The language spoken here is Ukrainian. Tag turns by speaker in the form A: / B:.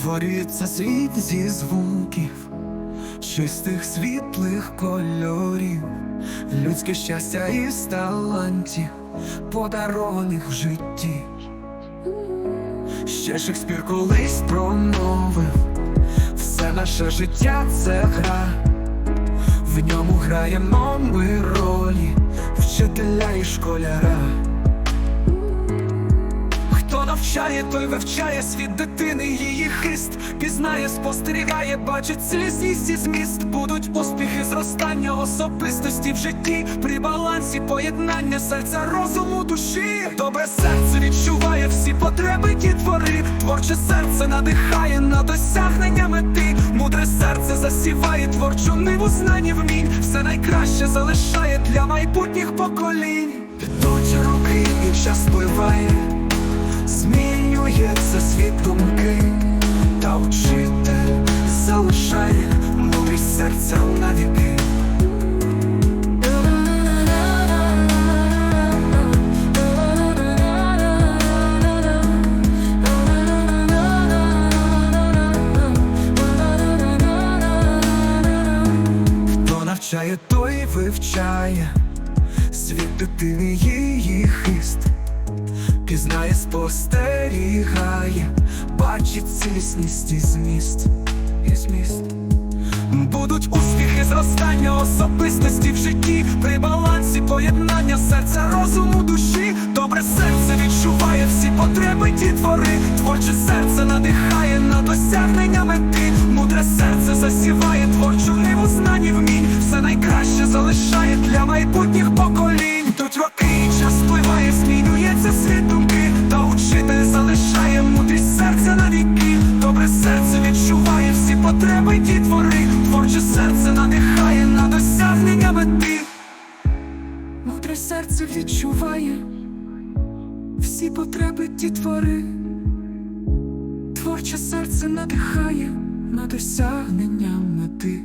A: Створюється світ зі звуків, чистих світлих кольорів, людське щастя із талантів, подарованих в житті. Ще Шекспір колись промовив, все наше життя це гра, в ньому граємо ми ролі, вчителя і школяра. Навчає, той вивчає світ дитини, її хист пізнає, спостерігає, бачить цілісність і зміст. Будуть успіхи, зростання особистості в житті, при балансі поєднання серця, розуму, душі. Добре серце відчуває всі потреби дітвори. Творче серце надихає на досягнення мети. Мудре серце засіває творчу ниву знань вмінь. Все найкраще залишає для майбутніх поколінь. Підуть руки і час пливає. Змінюється світ думки, та учитель залишає мудрість серця навіки. Хто навчає, той вивчає. Світ дитини її хист пізнає, спостерігає, бачить цілісність і зміст, і зміст. Будуть успіхи, зростання особистості в житті, при балансі поєднання серця, розуму, душі. Добре серце відчуває всі потреби дітвори. Творче серце надихає на досягнення мети. Мудре серце серце відчуває всі потреби ті твори, Творче серце надихає на досягнення мети.